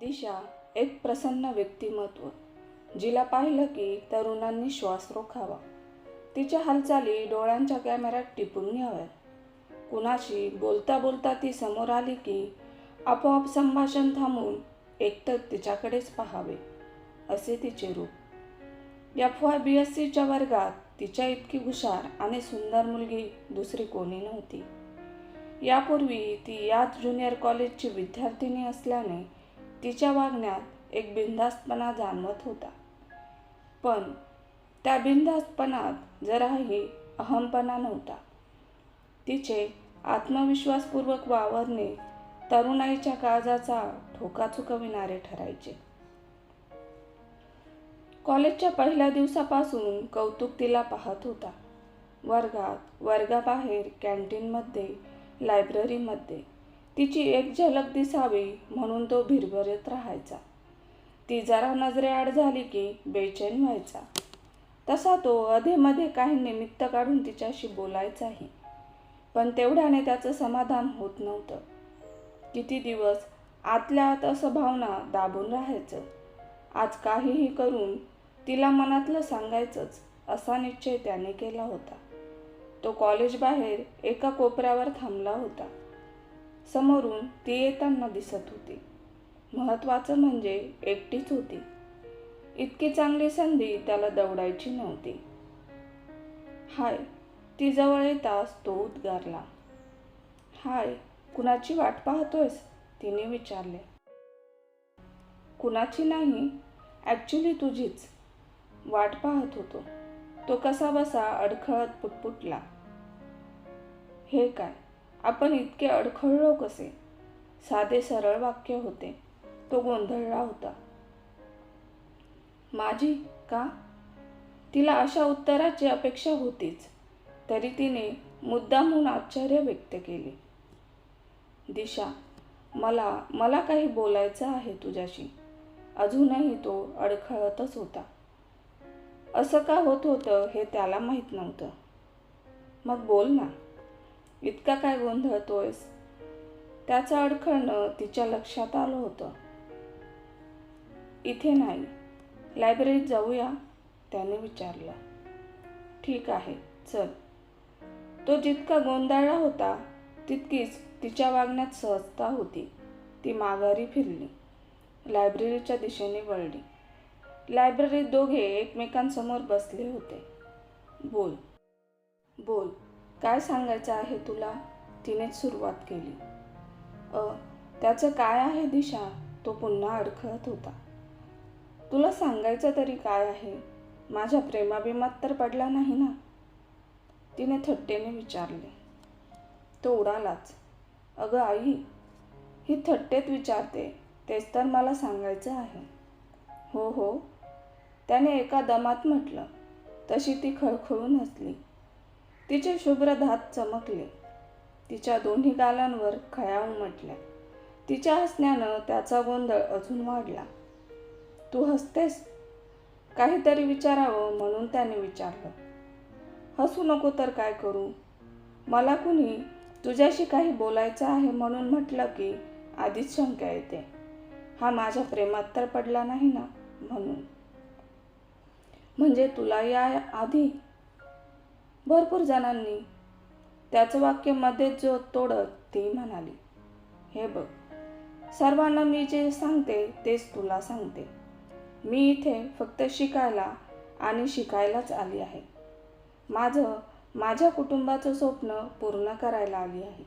दिशा एक प्रसन्न व्यक्तिमत्व जिला पाहिलं की तरुणांनी श्वास रोखावा. तिच्या हालचाली डोळ्यांच्या कॅमेऱ्यात टिपून घ्याव्यात. कुणाशी बोलता बोलता ती समोर आली की आपोआप संभाषण थांबून एकतर तिच्याकडेच पाहावे असे तिचे रूप. एफ वाय बी एस सीच्या वर्गात तिच्या इतकी हुशार आणि सुंदर मुलगी दुसरी कोणी नव्हती. यापूर्वी ती याच ज्युनियर कॉलेजची विद्यार्थिनी असल्याने तिच्या वागण्यात एक बिनधास्तपणा जाणवत होता. पण त्या बिनधास्तपणात जराही अहमपणा नव्हता. तिचे आत्मविश्वासपूर्वक वावरणे तरुणाईच्या काळजाचा ठोका चुकविणारे ठरायचे. कॉलेजच्या पहिल्या दिवसापासून कौतुक तिला पाहत होता. वर्गात वर्गाबाहेर कॅन्टीनमध्ये लायब्ररीमध्ये. तिची एक झलक दिसावी म्हणून तो भिरभरत राहायचा. ती जरा नजरेआड झाली की बेचैन व्हायचा. तसा तो अधेमध्ये काही निमित्त काढून तिच्याशी बोलायचाही. पण तेवढ्याने त्याचं समाधान होत नव्हतं. किती दिवस आतल्या आत असं भावना दाबून राहायचं. आज काहीही करून तिला मनातलं सांगायचंच असा निश्चय त्याने केला होता. तो कॉलेज बाहेर एका कोपऱ्यावर थांबला होता. समोरून ती येताना दिसत होती. महत्त्वाचं म्हणजे एकटीच होती. इतकी चांगली संधी त्याला दवडायची नव्हती. हाय ती जवळ येताच तो उद्गारला. हाय कुणाची वाट पाहतोयस? तिने विचारले. कुणाची नाही ॲक्च्युली तुझीच. वाट पाहत होतो. तो कसा बसा अडखळत पुटपुटला. हे काय? आपण इतके अडखळलो कसे साधे सरळ वाक्य होते. तो गोंधळला होता. माझी का? तिला अशा उत्तराची अपेक्षा होतीच. तरी तिने मुद्दामहून आश्चर्य व्यक्त केले. दिशा मला मला काही बोलायचं आहे तुझ्याशी. अजूनही तो अडखळतच होता. असं का होत होतं हे त्याला माहीत नव्हतं. मग बोल ना. इतका काय गोंधळतोयस त्याचं अडखळणं तिच्या लक्षात आलं होतं. इथे नाही लायब्ररीत जाऊया त्याने विचारलं. ठीक आहे चल. तो जितका गोंधळला होता तितकीच तिच्या वागण्यात सहजता होती. ती माघारी फिरली. लायब्ररीच्या दिशेने वळली. लायब्ररीत दोघे एकमेकांसमोर बसले होते. बोल. बोल. काय सांगायचं आहे तुला? तिनेच सुरुवात केली. अ त्याचं काय आहे दिशा? तो पुन्हा अडखळत होता. तुला सांगायचं तरी काय आहे? माझ्या प्रेमाभिमात तर पडला नाही ना? तिने थट्टेने विचारले. तो उडालाच. अगं आई ही थट्टेत विचारते तेच तर मला सांगायचं आहे. हो हो. त्याने एका दमात म्हटलं. तशी ती खळखळून हसली. तिचे शुभ्र धात चमकले. तिच्या दोन्ही गालांवर खया उमटल्या तिच्या हसण्यानं त्याचा गोंधळ अजून वाढला. तू हसतेस? काहीतरी विचारावं म्हणून त्याने विचारलं. हसू नको तर काय करू? मला कुणी तुझ्याशी काही बोलायचं आहे म्हणून म्हटलं की आधीच शंका येते. हा माझ्या प्रेमात तर पडला नाही ना? म्हणून. म्हणजे तुला या आधी भरपूर जणांनी त्याचं वाक्यमध्ये जो तोडत ती म्हणाली हे बघ सर्वांना मी जे सांगते तेच तुला सांगते. मी इथे फक्त शिकायला आणि शिकायलाच आली आहे. माझं माझ्या कुटुंबाचं स्वप्न पूर्ण करायला आली आहे.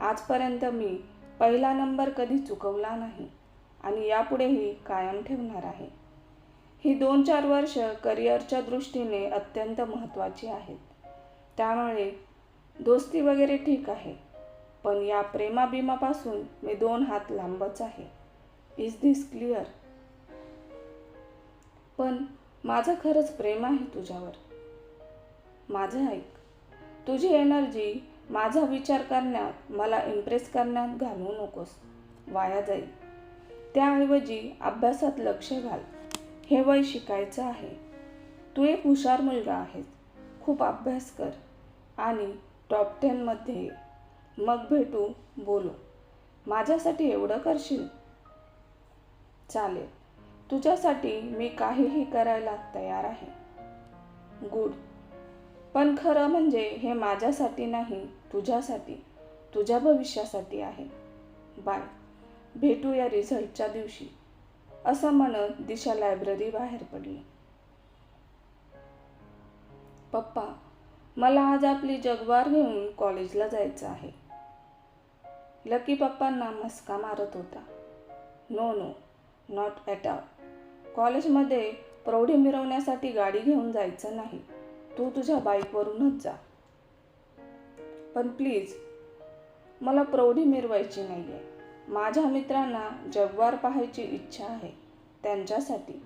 आजपर्यंत मी पहिला नंबर कधी चुकवला नाही आणि यापुढेही कायम ठेवणार आहे. ही दोन चार वर्ष करिअरच्या दृष्टीने अत्यंत महत्त्वाची आहेत. त्यामुळे दोस्ती वगैरे ठीक आहे. पण या प्रेमाबिमापासून मी दोन हात लांबच आहे. इज दिस क्लिअर पण माझं खरंच प्रेम आहे तुझ्यावर. माझं ऐक. तुझी एनर्जी माझा विचार करण्यात मला इम्प्रेस करण्यात घालवू नकोस. वाया जाईल त्याऐवजी अभ्यासात लक्ष घाल. हे वय शिकायचं आहे. तू एक हुशार मुलगा आहेस. खूप अभ्यास कर. आणि टॉप टेनमध्ये मग भेटू बोलू. माझ्यासाठी एवढं करशील? चालेल. तुझ्यासाठी मी काहीही करायला तयार आहे. गुड पण खरं म्हणजे हे माझ्यासाठी नाही तुझ्यासाठी. तुझ्या भविष्यासाठी आहे. बाय भेटू या रिझल्टच्या दिवशी. असं म्हणत दिशा लायब्ररी बाहेर पडली. पप्पा मला आज आपली जगवार घेऊन कॉलेजला जायचं आहे. लकी पप्पांना मस्का मारत होता. No no not at all कॉलेजमध्ये प्रौढी मिरवण्यासाठी गाडी घेऊन जायचं नाही. तू तुझ्या बाईकवरूनच जा. पण प्लीज मला प्रौढी मिरवायची नाही आहे माझ्या मित्रांना जगवार पाहायची इच्छा आहे. त्यांच्यासाठी.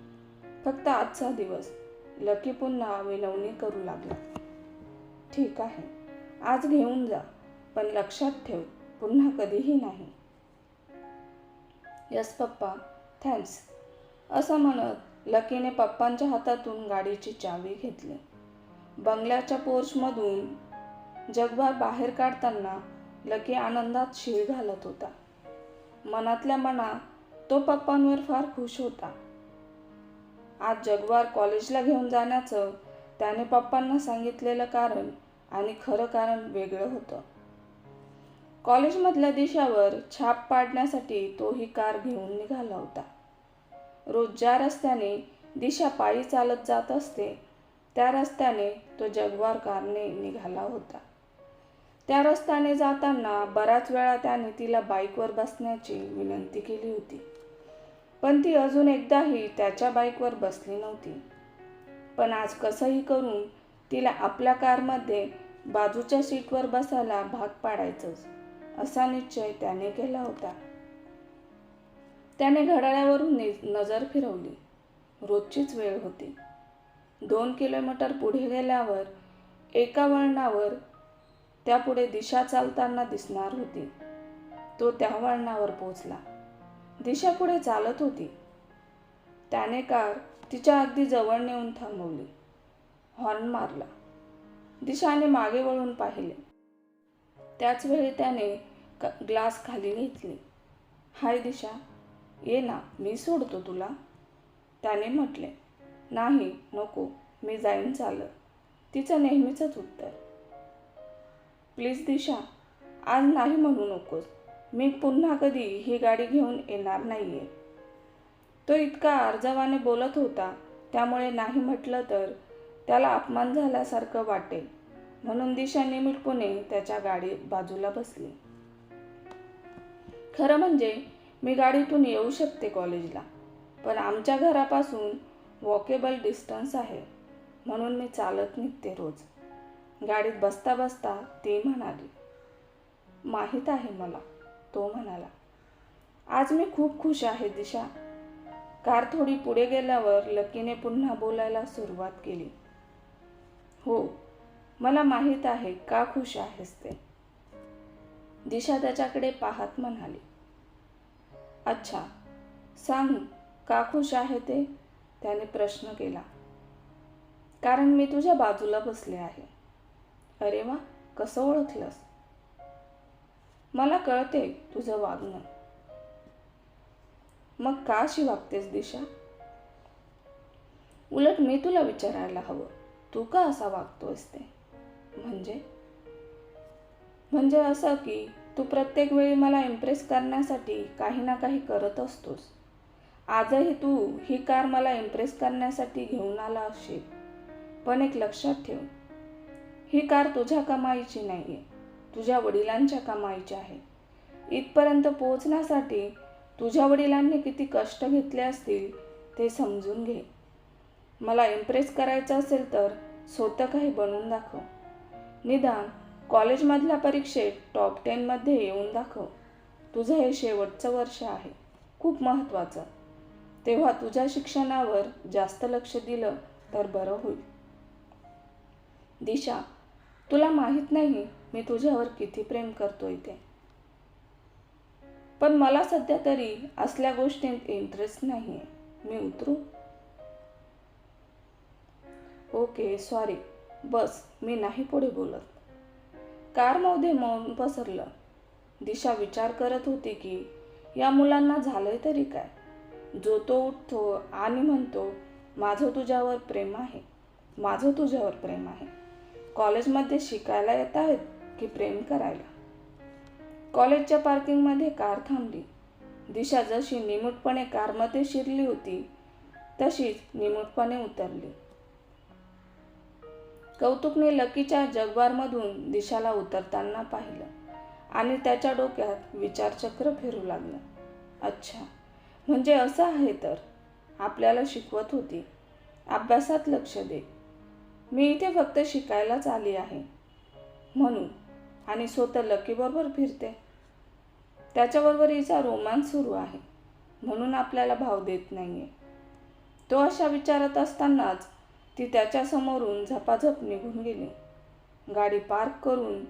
फक्त आजचा दिवस. लकी पुन्हा विनवणी करू लागला. ठीक आहे. आज घेऊन जा पण लक्षात ठेव पुन्हा कधीही नाही. यस पप्पा थँक्स. असं म्हणत लकीने पप्पांच्या हातातून गाडीची चावी घेतली. बंगल्याच्या पोर्चमधून जगभर बाहेर काढताना लकी आनंदात शिळ घालत होता. मनातल्या मनात तो पप्पांवर फार खुश होता. आज जगवार कॉलेजला घेऊन जाण्याचं त्याने पप्पांना सांगितलेलं कारण आणि खरं कारण वेगळं होतं. कॉलेजमधल्या दिशावर छाप पाडण्यासाठी तो ही कार घेऊन निघाला होता. रोज ज्या रस्त्याने दिशा पायी चालत जात असते त्या रस्त्याने तो जगवार कारने निघाला होता. त्या रस्त्याने जाताना बऱ्याच वेळा त्याने तिला बाईकवर बसण्याची विनंती केली होती. पण ती अजून एकदाही त्याच्या बाईकवर बसली नव्हती. पण आज कसंही करून तिला आपल्या कारमध्ये बाजूच्या सीटवर बसायला भाग पाडायचंच असा निश्चय त्याने केला होता. त्याने घड्याळावरून नि- नजर फिरवली. रोजचीच वेळ होती. दोन किलोमीटर पुढे गेल्यावर एका वळणावर त्यापुढे दिशा चालताना दिसणार होती. तो त्या वळणावर पोचला दिशा पुढे चालत होती. त्याने कार तिच्या अगदी जवळ नेऊन थांबवली. हॉर्न मारला. दिशाने मागे वळून पाहिले. त्याच वेळी त्याने क- ग्लास खाली घेतले. हाय दिशा ये ना मी सोडतो तुला. त्याने म्हटले नाही नको मी जाईन चालत. तिचं नेहमीचंच उत्तर. प्लीज दिशा आज नाही म्हणू नकोस. मी पुन्हा कधी ही गाडी घेऊन येणार नाही आहे तो इतका अर्जवाने बोलत होता त्यामुळे नाही म्हटलं तर त्याला अपमान झाल्यासारखं वाटेल. म्हणून दिशा निमिटपणे त्याच्या गाडी बाजूला बसली. खरं म्हणजे मी गाडीतून येऊ शकते कॉलेजला पण आमच्या घरापासून वॉकेबल डिस्टन्स आहे म्हणून मी चालत निघते रोज. गाडीत बसता बसता ती म्हणाली माहीत आहे मला तो म्हणाला. आज मी खूप खुश आहे दिशा. कार थोडी पुढे गेल्यावर लकीने पुन्हा बोलायला सुरुवात केली. हो मला माहीत आहे का खुश आहेस ते. दिशा त्याच्याकडे पाहत म्हणाली. अच्छा सांग का खुश आहे ते? त्याने प्रश्न केला. कारण मी तुझ्या बाजूला बसले आहे. अरे वा कसं ओळखलंस? मला कळते तुझं वागणं. मग का अशी वागतेस दिशा? उलट मी तुला विचारायला हवं. तू का असा वागतोयस ते. म्हणजे? म्हणजे असं की तू प्रत्येक वेळी मला इम्प्रेस करण्यासाठी काही ना काही करत असतोस. आजही तू ही कार मला इम्प्रेस करण्यासाठी घेऊन आला असशील पण एक लक्षात ठेव ही कार तुझ्या कमाईची नाही आहे तुझ्या वडिलांच्या कमाईची आहे. इथपर्यंत पोहोचण्यासाठी तुझ्या वडिलांनी किती कष्ट घेतले असतील ते समजून घे. मला इम्प्रेस करायचं असेल तर स्वतः काही बनवून दाखव. निदान कॉलेजमधल्या परीक्षेत टॉप टेनमध्ये येऊन दाखव. तुझं हे शेवटचं वर्ष आहे. खूप महत्त्वाचं. तेव्हा तुझ्या शिक्षणावर जास्त लक्ष दिलं तर बरं होईल. दिशा तुला माहीत नाही मी तुझ्यावर किती प्रेम करतोय ते पण मला सध्या तरी असल्या गोष्टींत इंटरेस्ट नाही आहे मी उतरू. ओके सॉरी बस मी नाही पुढे बोलत. कारमध्ये मौन पसरलं. दिशा विचार करत होती की या मुलांना झालंय तरी काय? जो तो उठतो आणि म्हणतो माझं तुझ्यावर प्रेम आहे. माझं तुझ्यावर प्रेम आहे. कॉलेजमध्ये शिकायला येत आहेत की प्रेम करायला? कॉलेजच्या पार्किंगमध्ये कार थांबली. दिशा जशी निमूटपणे कारमध्ये शिरली होती तशीच निमूटपणे उतरली. कौतुकने लकीच्या जगवारमधून दिशाला उतरताना पाहिलं आणि त्याच्या डोक्यात विचारचक्र फिरू लागलं. अच्छा म्हणजे असं आहे तर? आपल्याला शिकवत होती. अभ्यासात लक्ष दे. मी इथे फक्त शिकायलाच आली आहे. म्हणून आणि स्वतः लकीबरोबर फिरते. त्याच्याबरोबर हिचा रोमांस सुरू आहे. म्हणून आपल्याला भाव देत नाही आहे तो अशा विचारत असतानाच ती त्याच्यासमोरून झपाझप निघून गेली. गाडी पार्क करून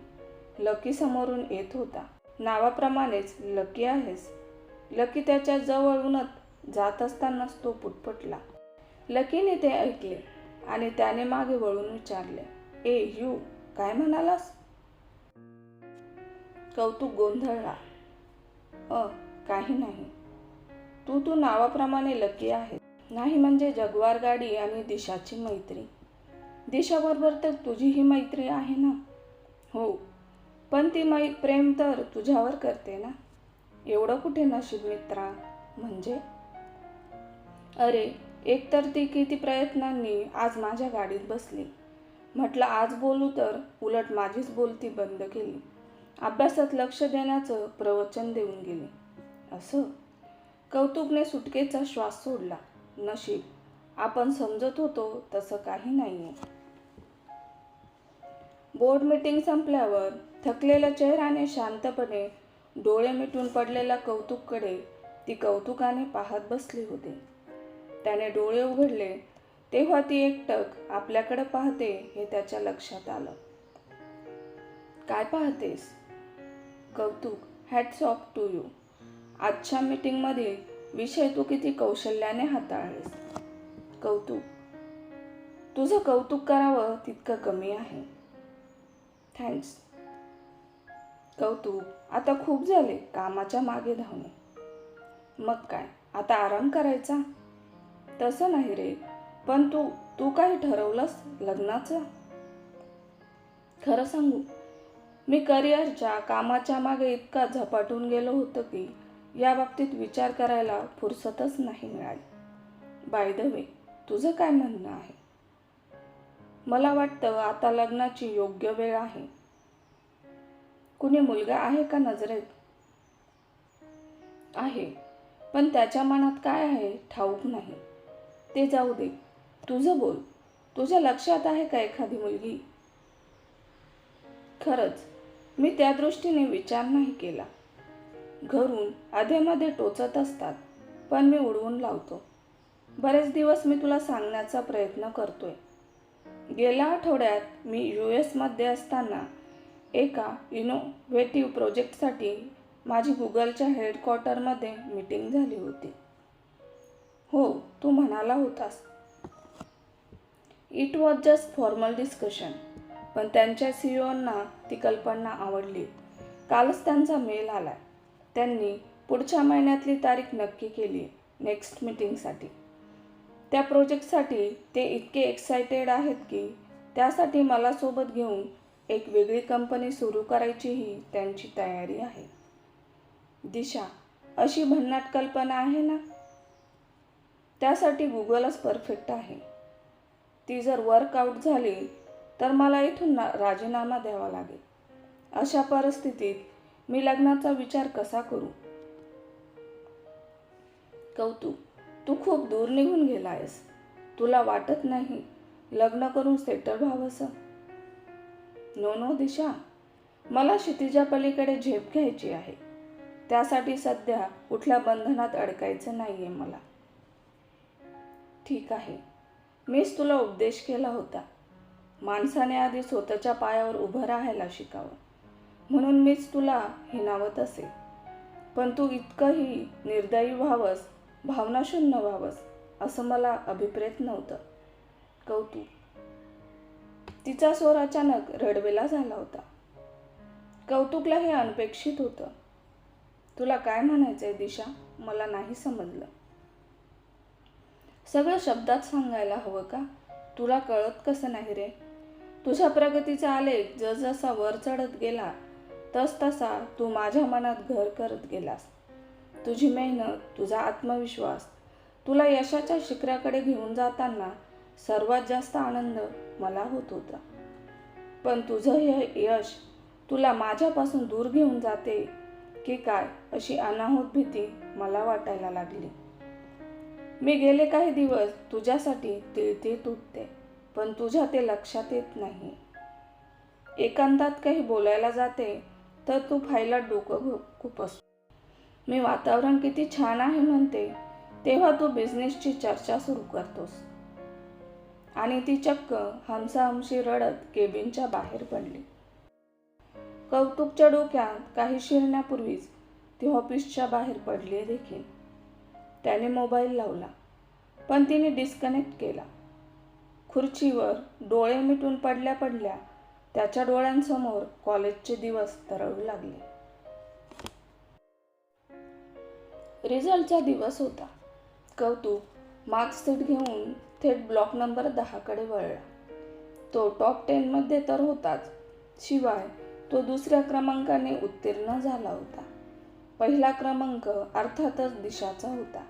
लकी समोरून येत होता. नावाप्रमाणेच लकी आहेस. लकी त्याच्या जवळूनच जात असतानाच तो पुटपटला. लकीने ते ऐकले आणि त्याने मागे वळून विचारले ए यू काय म्हणालास? कौतुक गोंधळला. अ काही नाही. तू तू नावाप्रमाणे लकी आहे नाही म्हणजे जगवार गाडी आणि दिशाची मैत्री. दिशाबरोबर तर तुझी ही मैत्री आहे ना? हो. पण ती मै प्रेम तर तुझ्यावर करते ना? एवढं कुठे नशीब मित्रा? म्हणजे? अरे एकतर ती किती प्रयत्नांनी आज माझ्या गाडीत बसली. म्हटलं आज बोलू तर उलट माझीच बोलती बंद केली. अभ्यासात लक्ष देण्याचं प्रवचन देऊन गेले. असं? कौतुकने सुटकेचा श्वास सोडला. नशीब. आपण समजत होतो तसं काही नाहीये. बोर्ड मीटिंग संपल्यावर थकलेल्या चेहऱ्याने शांतपणे डोळे मिटून पडलेल्या कौतुककडे ती कौतुकाने पाहत बसली होती. त्याने डोळे उघडले तेव्हा ती एकटक आपल्याकडे पाहते हे त्याच्या लक्षात आलं. काय पाहतेस? कौतुक हॅट्स ऑफ टू यू आजच्या मीटिंगमध्ये विषय तू किती कौशल्याने हाताळलेस. कौतुक. तुझं कौतुक करावं तितकं कमी आहे. थँक्स कौतुक. आता खूप झाले. कामाच्या मागे धावणे. मग काय? आता आराम करायचा? तसं नाही रे. पण तू तू काही ठरवलंस लग्नाचं? खरं सांगू. मी करिअरच्या कामाच्या मागे इतका झपाटून गेलो होतो की या बाबतीत विचार करायला फुरसतच नाही मिळाली. बाय द वे तुझं काय म्हणणं आहे? मला वाटतं आता लग्नाची योग्य वेळ आहे. कुणी मुलगा आहे का नजरेत? आहे पण त्याच्या मनात काय आहे ठाऊक नाही. ते जाऊ दे. तुझं बोल. तुझ्या लक्षात आहे का एखादी मुलगी? खरंच. मी त्या दृष्टीने विचार नाही केला. घरून अधेमध्ये टोचत असतात पण मी उडवून लावतो. बरेच दिवस मी तुला सांगण्याचा प्रयत्न करतोय. गेल्या आठवड्यात मी यू एसमध्ये असताना एका इनोव्हेटिव्ह प्रोजेक्टसाठी माझी गुगलच्या हेडक्वार्टरमध्ये मीटिंग झाली होती. हो तू म्हणाला होतास. It was just formal discussion पण त्यांच्या सीईओंना ती कल्पना आवडली. कालच त्यांचा मेल आला त्यांनी पुढच्या महिन्यातली तारीख नक्की केली नेक्स्ट मीटिंगसाठी. त्या प्रोजेक्टसाठी ते इतके एक्सायटेड आहेत की त्यासाठी मला सोबत घेऊन एक वेगळी कंपनी सुरू करायचीही त्यांची तयारी आहे. दिशा अशी भन्नाट कल्पना आहे ना? त्यासाठी गुगलच परफेक्ट आहे. ती जर वर्कआउट झाली तर मला इथून ना राजीनामा द्यावा लागेल. अशा परिस्थितीत मी लग्नाचा विचार कसा करू? कौतुक तू खूप दूर निघून गेला आहेस तुला वाटत नाही लग्न करून सेटल व्हावंसं? No no Disha. मला क्षितिजा पलीकडे झेप घ्यायची आहे. त्यासाठी सध्या कुठल्या बंधनात अडकायचं नाही आहे मला. ठीक आहे. मीच तुला उपदेश केला होता. माणसाने आधी स्वतःच्या पायावर उभं राहायला शिकावं. म्हणून मीच तुला हिनावत असे. पण तू इतकंही निर्दयी व्हावंस भावनाशून्य व्हावंस असं मला अभिप्रेत नव्हतं. कौतुक. तिचा स्वर अचानक रडवेला झाला होता. कौतुकला हे अनपेक्षित होतं. तुला काय म्हणायचंय दिशा? मला नाही समजलं. सगळं शब्दात सांगायला हवं का? तुला कळत कसं नाही रे? तुझ्या प्रगतीचा आलेख जसजसा वर चढत गेला तस तसा तू माझ्या मनात घर करत गेलास. तुझी मेहनत तुझा आत्मविश्वास तुला यशाच्या शिखराकडे घेऊन जाताना सर्वात जास्त आनंद मला होत होता. पण तुझं हे यश तुला माझ्यापासून दूर घेऊन जाते की काय अशी अनाहूत भीती मला वाटायला लागली. मी गेले काही दिवस तुझ्यासाठी तिळती तुटते पण तुझ्या ते लक्षात येत नाही. एकांतात काही बोलायला जाते तर तू फायला डोकं घो खूप असतो. मी वातावरण किती छान आहे म्हणते तेव्हा तू बिझनेसची चर्चा सुरू करतोस. आणि ती चक्क हमसाहमशी रडत केबिनच्या बाहेर पडली. कौतुकच्या डोक्यात काही शिरण्यापूर्वीच ती ऑफिसच्या बाहेर पडली देखील. त्याने मोबाईल लावला पण तिने डिस्कनेक्ट केला. खुर्चीवर डोळे मिटून पडल्या पडल्या त्याच्या डोळ्यांसमोर कॉलेजचे दिवस तरळू लागले. रिझल्टचा दिवस होता. कौतुक मार्कशीट घेऊन थेट ब्लॉक नंबर दहाकडे वळला. तो टॉप टेनमध्ये तर होताच. शिवाय तो दुसऱ्या क्रमांकाने उत्तीर्ण झाला होता. पहिला क्रमांक अर्थातच दिशाचा होता.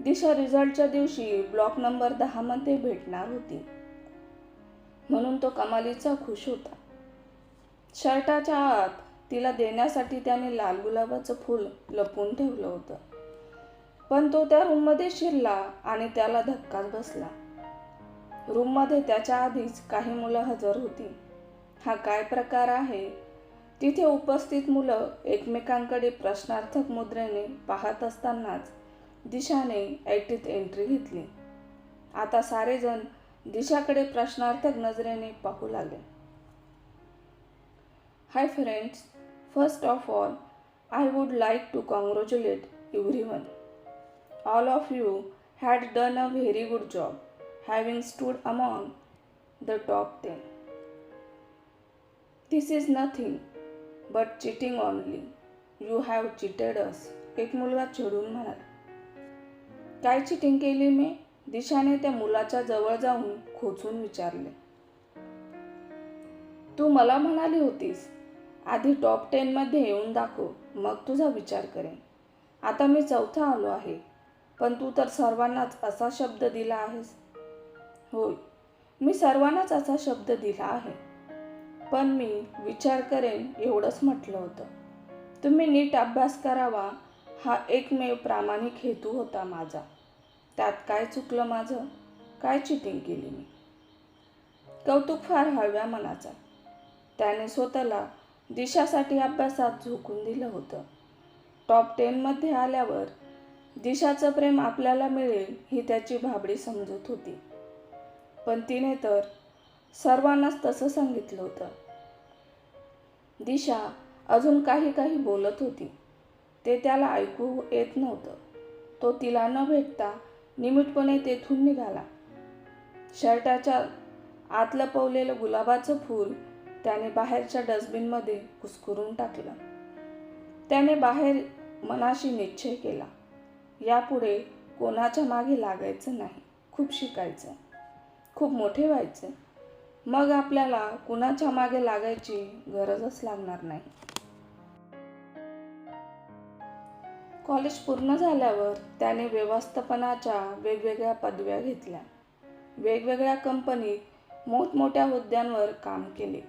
दिशा रिझल्टच्या दिवशी ब्लॉक नंबर दहामध्ये भेटणार होती. म्हणून तो कमालीचा खुश होता. शर्टाच्या आत तिला देण्यासाठी त्याने लाल गुलाबाचं फूल लपून ठेवलं होतं. पण तो त्या रूममध्ये शिरला आणि त्याला धक्काच बसला. रूममध्ये त्याच्या आधीच काही मुलं हजर होती. हा काय प्रकार आहे? तिथे उपस्थित मुलं एकमेकांकडे प्रश्नार्थक मुद्रेने पाहत असतानाच दिशाने ऐटीत एंट्री घेतली. आता सारेजण दिशाकडे प्रश्नार्थक नजरेने पाहू लागले. Hi friends first of all I would like to congratulate everyone all of you had done a very good job having stood among the top ten. This is nothing but cheating only you have cheated us एक मुलगा चिडून म्हणाला. काय cheating केली मी? दिशाने त्या मुलाच्या जवळ जाऊन खोचून विचारले. तू मला म्हणाली होतीस आधी टॉप टेनमध्ये येऊन दाखव मग तुझा विचार करेन. आता मी चौथा आलो आहे पण तू तर सर्वांनाच असा शब्द दिला आहेस. होय मी सर्वांनाच असा शब्द दिला आहे. पण मी विचार करेन एवढंच म्हटलं होतं. तुम्ही नीट अभ्यास करावा हा एकमेव प्रामाणिक हेतू होता माझा. त्यात काय चुकलं माझं? काय चिटिंग केली मी? कौतुक फार हळव्या मनाचा. त्याने स्वतःला दिशासाठी अभ्यासात झोकून दिलं होतं. टॉप टेनमध्ये आल्यावर दिशाचं प्रेम आपल्याला मिळेल ही त्याची भाबडी समजत होती. पण तिने तर सर्वांनाच तसं सांगितलं होतं. दिशा अजून काही काही बोलत होती. ते त्याला ऐकू येत नव्हतं. तो तिला न भेटता निमूटपणे तेथून निघाला. शर्टाच्या आतलं पवलेलं गुलाबाचं फूल त्याने बाहेरच्या डस्टबिनमध्ये कुसकुरून टाकलं. त्याने बाहेर मनाशी निश्चय केला. यापुढे कोणाच्या मागे लागायचं नाही. खूप शिकायचं. खूप मोठे व्हायचं. मग आपल्याला कुणाच्या मागे लागायची गरजच लागणार नाही. कॉलेज पूर्ण झाल्यावर त्याने व्यवस्थापनाच्या वेगवेगळ्या पदव्या घेतल्या. वेगवेगळ्या कंपनीत मोठमोठ्या हुद्द्यांवर काम केले.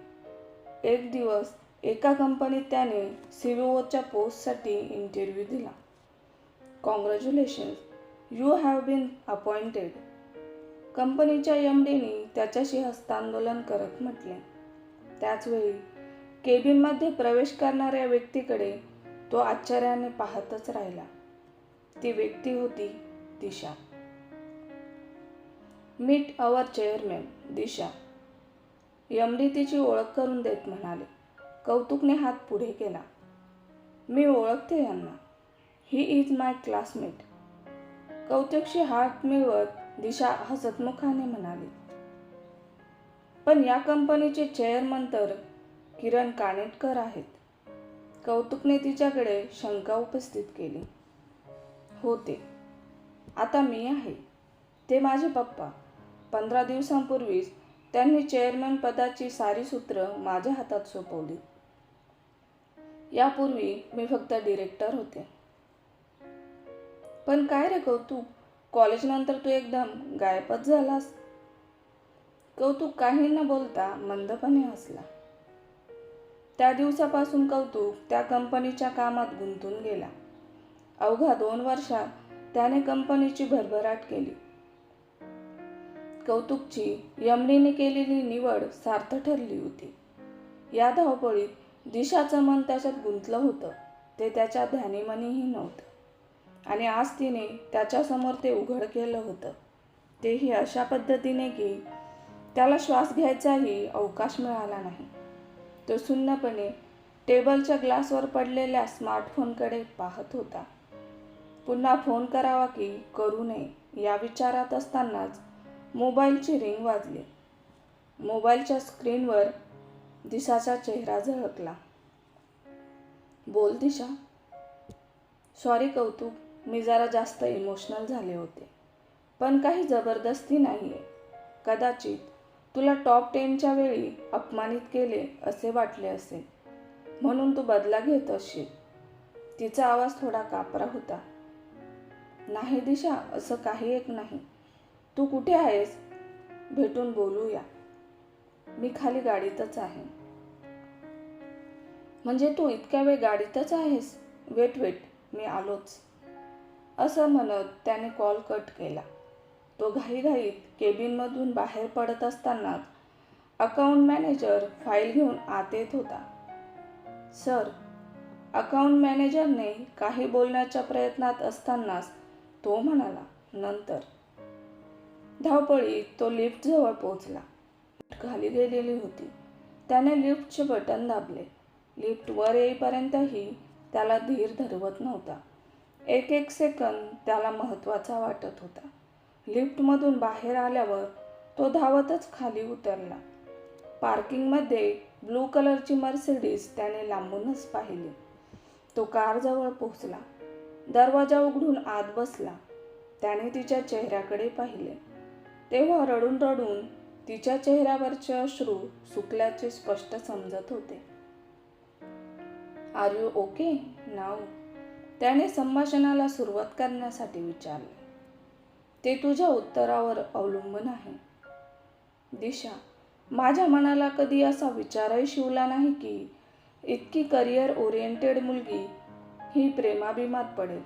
एक दिवस एका कंपनीत त्याने सी व्ही ओच्या पोस्टसाठी इंटरव्ह्यू दिला. Congratulations you have been appointed कंपनीच्या एम डीने त्याच्याशी हस्तांदोलन करत म्हटले. त्याचवेळी केबिनमध्ये प्रवेश करणाऱ्या व्यक्तीकडे तो आश्चर्याने पाहतच राहिला. ती व्यक्ती होती Disha. Meet our chairman Disha. MD तिची ओळख करून देत म्हणाले. कौतुकने हात पुढे केला. मी ओळखते यांना. ही इज माय क्लासमेट कौतुकशी हात मिळवत दिशा हसतमुखाने म्हणाली. पण या कंपनीचे चेअरमन तर किरण कानेटकर आहेत. कौतुकने तिच्याकडे शंका उपस्थित केली. होते. आता मी आहे. ते माझे पप्पा. पंधरा दिवसांपूर्वीच त्यांनी चेअरमन पदाची सारी सूत्र माझ्या हातात सोपवली. यापूर्वी मी फक्त डिरेक्टर होते. पण काय रे कौतुक? कॉलेजनंतर तू एकदम गायबच झालास. कौतुक काही न बोलता मंदपणे हसला. त्या दिवसापासून कौतुक त्या कंपनीच्या कामात गुंतून गेला. अवघा दोन वर्षात त्याने कंपनीची भरभराट केली. कौतुकची यमनीने केलेली निवड सार्थ ठरली होती. या धावपळीत दिशाचं मन त्याच्यात गुंतलं होतं. ते त्याच्या ध्यानीमनीही नव्हतं. आणि आज तिने त्याच्यासमोर ते उघड केलं होतं. तेही अशा पद्धतीने की त्याला श्वास घ्यायचाही अवकाश मिळाला नाही. तो सुन्नपणे टेबलच्या ग्लासवर पडलेल्या स्मार्टफोनकडे पाहत होता. पुन्हा फोन करावा की करू नये या विचारात असतानाच मोबाईलची रिंग वाजली. मोबाईलच्या स्क्रीनवर दिशाचा चेहरा झळकला. बोल दिशा. सॉरी कौतुक मी जरा जास्त इमोशनल झाले होते. पण काही जबरदस्ती नाही आहे कदाचित तुला टॉप टेनच्या वेळी अपमानित केले असे वाटले असेल. म्हणून तू बदला घेत असशील. तिचा आवाज थोडा कापरा होता. नाही दिशा असं काही एक नाही. तू कुठे आहेस? भेटून बोलूया. मी खाली गाडीतच आहे. म्हणजे तू इतक्या वेळ गाडीतच आहेस? Weight weight. मी आलोच. असं म्हणत त्याने कॉल कट केला. तो घाईघाईत केबिनमधून बाहेर पडत असतानाच अकाउंट मॅनेजर फाईल घेऊन आत येत होता. सर अकाउंट मॅनेजरने काही बोलण्याच्या प्रयत्नात असतानाच तो म्हणाला नंतर. धावपळीत तो लिफ्टजवळ पोहोचला. खाली गेलेली होती. त्याने लिफ्टचे बटन दाबले. लिफ्ट वर येईपर्यंतही त्याला धीर धरवत नव्हता. एक एक सेकंद त्याला महत्त्वाचा वाटत होता. लिफ्टमधून बाहेर आल्यावर तो धावतच खाली उतरला. पार्किंगमध्ये ब्लू कलरची मर्सिडीज त्याने लांबूनच पाहिली. तो कारजवळ पोहोचला. दरवाजा उघडून आत बसला. त्याने तिच्या चेहऱ्याकडे पाहिले. तेव्हा रडून रडून तिच्या चेहऱ्यावरचे अश्रू सुकल्याचे स्पष्ट समजत होते. आर यू ओके नाव त्याने संभाषणाला सुरुवात करण्यासाठी विचारले. ते तुझ्या उत्तरावर अवलंबून आहे. दिशा माझ्या मनाला कधी असा विचारही शिवला नाही की इतकी करिअर ओरिएंटेड मुलगी ही प्रेमाभिमात पडेल.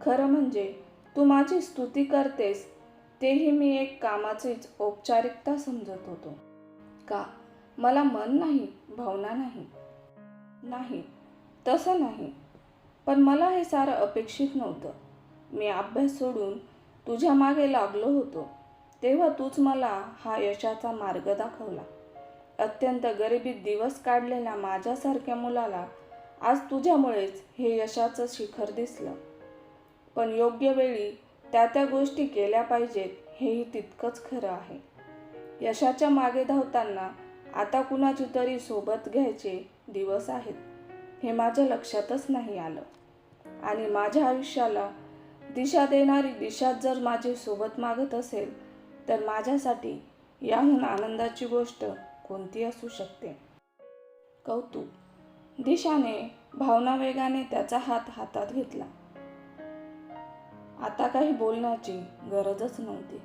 खरं म्हणजे तू माझी स्तुती करतेस तेही मी एक कामाचीच औपचारिकता समजत होतो. का? मला मन नाही भावना नाही. नाही तसं नाही. पण मला हे सारं अपेक्षित नव्हतं. मी अभ्यास सोडून तुझ्या मागे लागलो होतो. तेव्हा तूच मला हा यशाचा मार्ग दाखवला. अत्यंत गरिबीत दिवस काढलेल्या माझ्यासारख्या मुलाला आज तुझ्यामुळेच हे यशाचं शिखर दिसलं. पण योग्य वेळी त्या त्या गोष्टी केल्या पाहिजेत हेही तितकंच खरं आहे. यशाच्या मागे धावताना आता कुणाची तरी सोबत घ्यायचे दिवस आहेत हे माझ्या लक्षातच नाही आलं. आणि माझ्या आयुष्याला दिशा देणारी दिशा जर माझे सोबत मागत असेल तर माझ्यासाठी याहून आनंदाची गोष्ट कोणती असू शकते? कौतुक. दिशाने भावना वेगाने त्याचा हात हातात घेतला. आता काही बोलण्याची गरजच नव्हती.